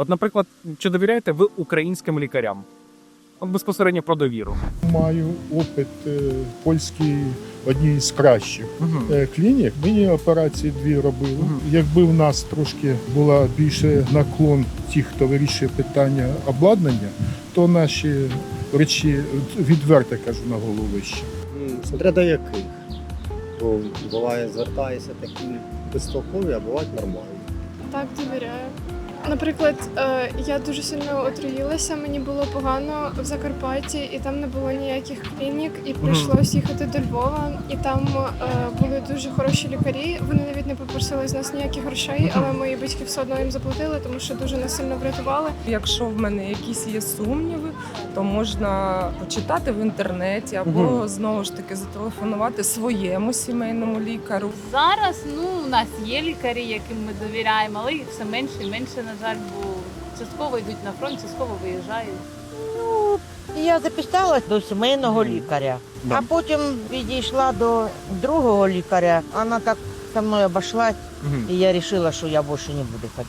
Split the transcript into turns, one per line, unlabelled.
От, наприклад, чи довіряєте ви українським лікарям? От безпосередньо про довіру.
Маю опит е, польський одній з кращих е, клінік. Мені операції дві робили.
Мгм.
Якби в нас трошки була більше наклон тих, хто вирішує питання обладнання, то наші речі відверто кажу на голову вище.
Смотря до яких. Бо буває, звертаюся такі безтолкові, а бувають нормальні.
Так, довіряю. Наприклад, е, я дуже сильно отруїлася, мені було погано в Закарпатті, і там не було ніяких клінік, і прийшлось їхати до Львова. І там е, були дуже хороші лікарі. Вони навіть не попросили з нас ніяких грошей, але мої батьки все одно їм заплатили, тому що дуже нас сильно врятували.
Якщо в мене якісь є сумніви, то можна почитати в інтернеті або знову ж таки зателефонувати своєму сімейному лікарю.
Зараз ну у нас є лікарі, яким ми довіряємо, але їх все менше і менше, на жаль, бо частково йдуть на фронт, частково виїжджають.
Я записалась до сімейного лікаря,
Да.
а потім підійшла до другого лікаря. Вона так со мною обійшлась,
Мгм.
і я вирішила, що я більше не буду ходити.